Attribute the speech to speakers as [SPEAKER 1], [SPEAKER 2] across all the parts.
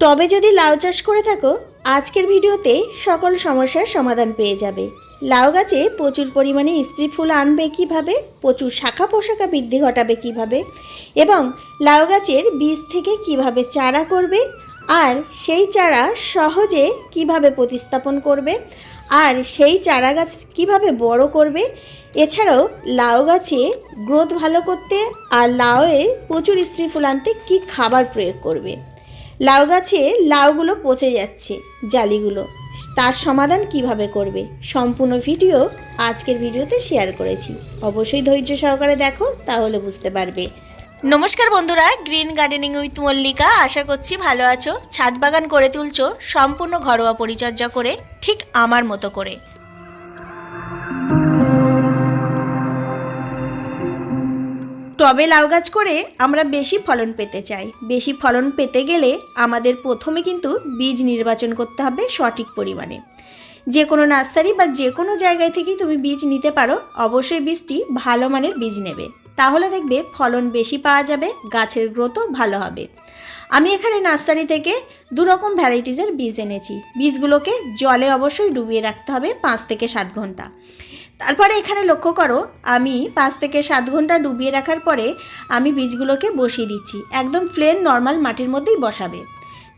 [SPEAKER 1] টবে যদি লাউ চাষ করে থাকো, আজকের ভিডিওতে সকল সমস্যার সমাধান পেয়ে যাবে। লাউ গাছে প্রচুর পরিমাণে স্ত্রী ফুল আনবে কীভাবে, প্রচুর শাখা পোশাকা বৃদ্ধি ঘটাবে কীভাবে, এবং লাউ গাছের বীজ থেকে কীভাবে চারা করবে, আর সেই চারা সহজে কীভাবে প্রতিস্থাপন করবে, আর সেই চারা গাছ কীভাবে বড় করবে, এছাড়াও লাউ গাছে গ্রোথ ভালো করতে আর লাউয়ের প্রচুর স্ত্রী ফুল আনতে কী খাবার প্রয়োগ করবে। লাউ গাছে লাউগুলো পচে যাচ্ছে, জালিগুলো। তার সমাধান কীভাবে করবে? সম্পূর্ণ ভিডিও আজকের ভিডিওতে শেয়ার করেছি। অবশ্যই ধৈর্য সহকারে দেখো, তাহলে বুঝতে পারবে। নমস্কার বন্ধুরা, গ্রিন গার্ডেনিং উইথ মল্লিকা। আশা করছি ভালো আছো। ছাদ বাগান করে তুলছো সম্পূর্ণ ঘরোয়া পরিচর্যা করে, ঠিক আমার মতো করে। টবে লাউ গাছ করে আমরা বেশি ফলন পেতে চাই। বেশি ফলন পেতে গেলে আমাদের প্রথমে কিন্তু বীজ নির্বাচন করতে হবে সঠিক পরিমাণে। যে কোনো নার্সারি বা যে কোনো জায়গায় থেকেই তুমি বীজ নিতে পারো, অবশ্যই বীজটি ভালো মানের বীজ নেবে। তাহলে দেখবে ফলন বেশি পাওয়া যাবে, গাছের গ্রোথও ভালো হবে। আমি এখানে নার্সারি থেকে দু রকম ভ্যারাইটিসের বীজ এনেছি। বীজগুলোকে জলে অবশ্যই ডুবিয়ে রাখতে হবে পাঁচ থেকে সাত ঘণ্টা। তারপরে এখানে লক্ষ্য করো, আমি পাঁচ থেকে সাত ঘণ্টা ডুবিয়ে রাখার পরে আমি বীজগুলোকে বসিয়ে দিচ্ছি। একদম প্লেন নর্মাল মাটির মধ্যেই বসাবে।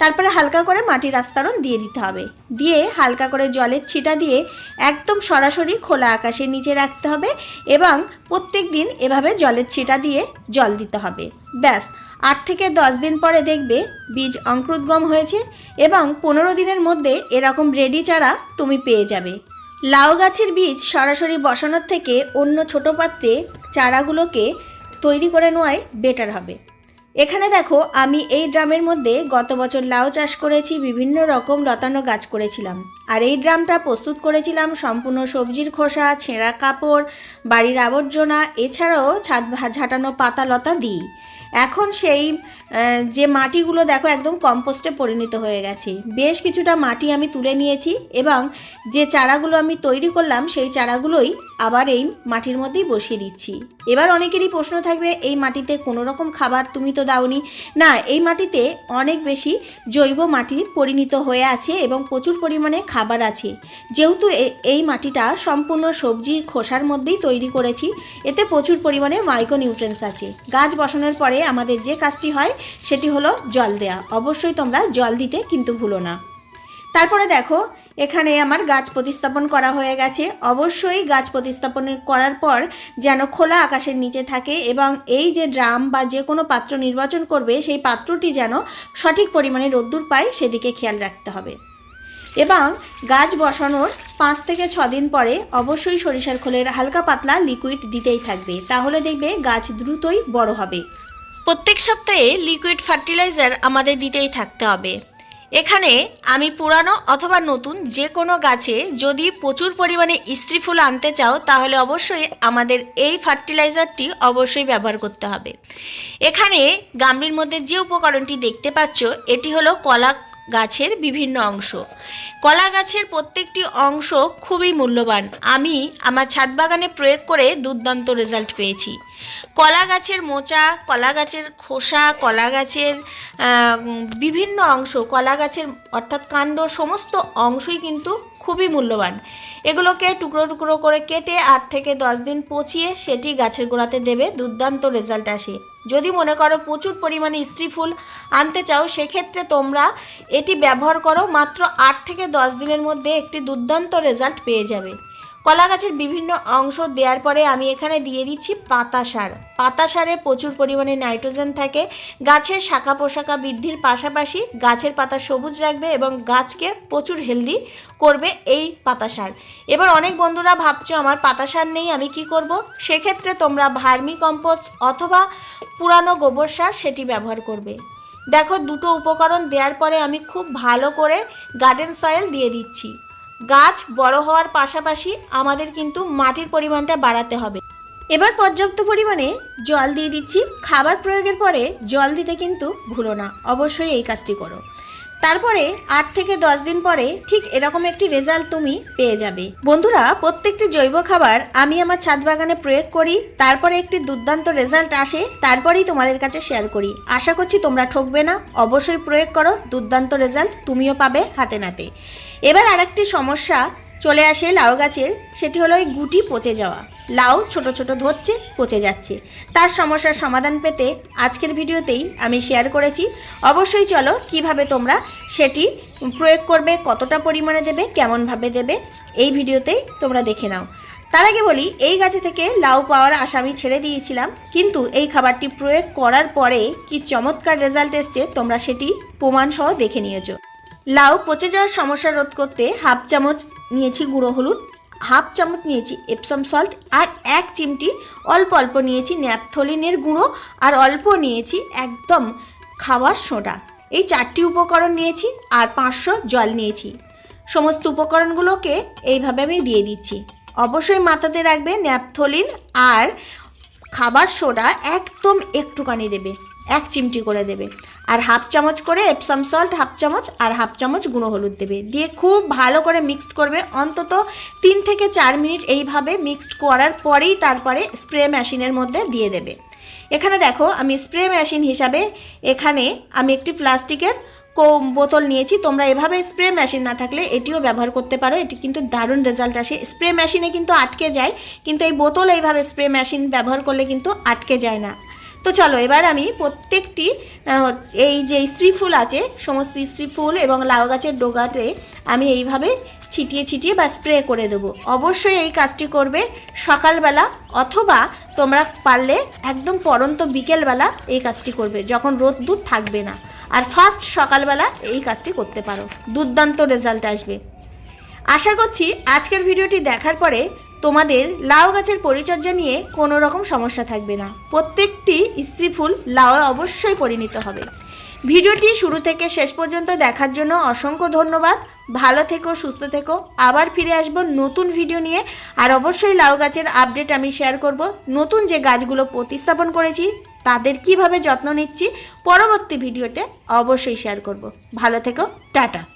[SPEAKER 1] তারপরে হালকা করে মাটির আস্তরণ দিয়ে দিতে হবে। দিয়ে হালকা করে জলের ছিটা দিয়ে একদম সরাসরি খোলা আকাশের নিচে রাখতে হবে এবং প্রত্যেক দিন এভাবে জলের ছিটা দিয়ে জল দিতে হবে। ব্যাস, আট থেকে দশ দিন পরে দেখবে বীজ অঙ্কুরোদ্গম হয়েছে এবং পনেরো দিনের মধ্যে এরকম রেডি চারা তুমি পেয়ে যাবে। লাউ গাছের বীজ সরাসরি বসানোর থেকে অন্য ছোট পাত্রে চারাগুলোকে তৈরি করে নেওয়াই বেটার হবে। এখানে দেখো, আমি এই ড্রামের মধ্যে গত বছর লাউ চাষ করেছি, বিভিন্ন রকম লতানো গাছ করেছিলাম। আর এই ড্রামটা প্রস্তুত করেছিলাম সম্পূর্ণ সবজির খোসা, ছেঁড়া কাপড়, বাড়ির আবর্জনা, এছাড়াও ছাদ ঝাঁটানো পাতা লতা দিই। এখন সেই যে মাটিগুলো দেখো একদম কম্পোস্টে পরিণত হয়ে গেছে। বেশ কিছুটা মাটি আমি তুলে নিয়েছি এবং যে চারাগুলো আমি তৈরি করলাম, সেই চারাগুলোই আবার এই মাটির মধ্যেই বসিয়ে দিচ্ছি। এবার অনেকেরই প্রশ্ন থাকবে, এই মাটিতে কোনো রকম খাবার তুমি তো দাওনি। না, এই মাটিতে অনেক বেশি জৈব মাটি পরিণত হয়ে আছে এবং প্রচুর পরিমাণে খাবার আছে। যেহেতু এই মাটিটা সম্পূর্ণ সবজি খোসার মধ্যেই তৈরি করেছি, এতে প্রচুর পরিমাণে মাইক্রোনিউট্রেন্স আছে। গাছ বসানোর পরে আমাদের যে কাজটি হয়, সেটি হলো জল দেয়া। অবশ্যই তোমরা জল দিতে কিন্তু ভুলো না। তারপরে দেখো, এখানে আমার গাছ প্রতিস্থাপন করা হয়ে গেছে। অবশ্যই গাছ প্রতিস্থাপন করার পর যেন খোলা আকাশের নিচে থাকে এবং এই যে ড্রাম বা যে কোনো পাত্র নির্বাচন করবে, সেই পাত্রটি যেন সঠিক পরিমাণে রোদ্দুর পায়, সেদিকে খেয়াল রাখতে হবে। এবং গাছ বসানোর পাঁচ থেকে দিন পরে অবশ্যই সরিষার খোলের হালকা পাতলা লিকুইড দিতেই থাকবে। তাহলে দেখবে গাছ দ্রুতই বড় হবে। প্রত্যেক সপ্তাহে লিকুইড ফার্টিলাইজার আমাদের দিতেই থাকতে হবে। এখানে আমি পুরানো অথবা নতুন যে কোনো গাছে যদি প্রচুর পরিমাণে ইস্ত্রি ফুল আনতে চাও, তাহলে অবশ্যই আমাদের এই ফার্টিলাইজারটি অবশ্যই ব্যবহার করতে হবে। এখানে গামলির মধ্যে যে উপকরণটি দেখতে পাচ্ছ, এটি হলো কলা গাছের বিভিন্ন অংশ। কলা গাছের প্রত্যেকটি অংশ খুবই মূল্যবান। আমি আমার ছাদ বাগানে প্রয়োগ করে দুর্দান্ত রেজাল্ট পেয়েছি। কলা গাছের মোচা, কলা গাছের খোসা, কলা গাছের বিভিন্ন অংশ, কলা গাছের অর্থাৎ কাণ্ড, সমস্ত অংশই কিন্তু খুবই মূল্যবান। এগুলোকে টুকরো টুকরো করে কেটে আট থেকে দশ দিন পচিয়ে সেটি গাছের গোড়াতে দেবে দুর্দান্ত রেজাল্ট আসে। যদি মনে করো প্রচুর পরিমাণে স্ত্রী ফুল আনতে চাও, সেক্ষেত্রে তোমরা এটি ব্যবহার করো মাত্র আট থেকে দশ দিনের মধ্যে একটি দুর্দান্ত রেজাল্ট পেয়ে যাবে। কলা গাছের বিভিন্ন অংশ দেওয়ার পরে আমি এখানে দিয়ে দিচ্ছি পাতা সার। পাতা সারে প্রচুর পরিমাণে নাইট্রোজেন থাকে। গাছের শাখা পোশাকা বৃদ্ধির পাশাপাশি গাছের পাতা সবুজ রাখবে এবং গাছকে প্রচুর হেলদি করবে এই পাতা সার। এবার অনেক বন্ধুরা ভাবছ, আমার পাতা সার নেই, আমি কি করব? সেক্ষেত্রে তোমরা ভার্মি কম্পোস্ট অথবা পুরানো গোবর সার সেটি ব্যবহার করবে। দেখো, দুটো উপকরণ দেওয়ার পরে আমি খুব ভালো করে গার্ডেন সয়েল দিয়ে দিচ্ছি। গাছ বড় হওয়ার পাশাপাশি আমাদের কিন্তু মাটির পরিমাণটা বাড়াতে হবে। এবার পর্যাপ্ত পরিমাণে জল দিয়ে দিচ্ছি। খাবার প্রয়োগের পরে জল দিতে কিন্তু ভুলো না। অবশ্যই এই কাজটি করো। তারপরে আট থেকে দশ দিন পরে ঠিক এরকম একটি রেজাল্ট তুমি পেয়ে যাবে। বন্ধুরা, প্রত্যেকটি জৈব খাবার আমি আমার ছাদ বাগানে প্রয়োগ করি, তারপরে একটি দুর্দান্ত রেজাল্ট আসে, তারপরেই তোমাদের কাছে শেয়ার করি। আশা করছি তোমরা ঠকবে না, অবশ্যই প্রয়োগ করো, দুর্দান্ত রেজাল্ট তুমিও পাবে হাতে নাতে। এবার আরেকটি সমস্যা চলে আসে লাউ গাছের, সেটি হলো এই গুটি পচে যাওয়া। লাউ ছোট ছোট ধরছে, পচে যাচ্ছে। তার সমস্যার সমাধান পেতে আজকের ভিডিওতেই আমি শেয়ার করেছি। অবশ্যই চলো, কীভাবে তোমরা সেটি প্রয়োগ করবে, কতটা পরিমাণে দেবে, কেমনভাবে দেবে, এই ভিডিওতেই তোমরা দেখে নাও। তার আগে বলি, এই গাছে থেকে লাউ পাওয়ার আশা আমি ছেড়ে দিয়েছিলাম, কিন্তু এই খাবারটি প্রয়োগ করার পরে কি চমৎকার রেজাল্ট এসছে, তোমরা সেটি প্রমাণসহ দেখে নিয়েছো। লাউ পচে যাওয়ার সমস্যা রোধ করতে হাফ চামচ নিয়েছি গুঁড়ো হলুদ, হাফ চামচ নিয়েছি এপসাম সল্ট আর এক চিমটি অল্প অল্প নিয়েছি ন্যাপথলিনের গুঁড়ো আর অল্প নিয়েছি একদম খাওয়ার সোডা। এই চারটি উপকরণ নিয়েছি আর পাঁচশো জল নিয়েছি। সমস্ত উপকরণগুলোকে এইভাবে আমি দিয়ে দিচ্ছি। অবশ্যই মাথাতে রাখবে ন্যাপথলিন আর খাবার সোডা একদম একটুখানি দেবে। এক চিমটি করে দেবে। আর হাফ চামচ করে এপসাম সল্ট হাফ চামচ আর হাফ চামচ গুঁড়ো হলুদ দেবে। দিয়ে খুব ভালো করে মিক্সড করবে। অন্তত তিন থেকে চার মিনিট এইভাবে মিক্সড করার পরেই তারপরে স্প্রে মেশিনের মধ্যে দিয়ে দেবে। এখানে দেখো, আমি স্প্রে মেশিন হিসাবে এখানে আমি একটি প্লাস্টিকের কো- বোতল নিয়েছি। তোমরা এভাবে স্প্রে মেশিন না থাকলে এটিও ব্যবহার করতে পারো। এটি কিন্তু দারুণ রেজাল্ট আসে। স্প্রে মেশিনে কিন্তু আটকে যায়। কিন্তু এই বোতল এইভাবে স্প্রে মেশিন ব্যবহার করলে কিন্তু আটকে যায় না। তো চলো, এবার আমি প্রত্যেকটি এই যে স্ত্রী ফুল আছে, সমস্ত স্ত্রী ফুল এবং লাউ গাছের ডোগাতে আমি এইভাবে ছিটিয়ে ছিটিয়ে বা স্প্রে করে দেবো। অবশ্যই এই কাজটি করবে সকালবেলা অথবা তোমরা পারলে একদম পরন্ত বিকেলবেলা এই কাজটি করবে, যখন রোদ দুধ থাকবে না। আর ফার্স্ট সকালবেলা এই কাজটি করতে পারো, দুর্দান্ত রেজাল্ট আসবে। আশা করছি আজকের ভিডিওটি দেখার পরে তোমাদের লাউ গাছের পরিচর্যা নিয়ে কোনো রকম সমস্যা থাকবে না। প্রত্যেকটি স্ত্রী ফুল লাউয়ে অবশ্যই পরিণত হবে। ভিডিওটি শুরু থেকে শেষ পর্যন্ত দেখার জন্য অসংখ্য ধন্যবাদ। ভালো থেকো, সুস্থ থেকো। আবার ফিরে আসব নতুন ভিডিও নিয়ে। আর অবশ্যই লাউ গাছের আপডেট আমি শেয়ার করব। নতুন যে গাছগুলো প্রতিস্থাপন করেছি, তাদের কীভাবে যত্ন নিচ্ছি, পরবর্তী ভিডিওতে অবশ্যই শেয়ার করব। ভালো থেকো, টাটা।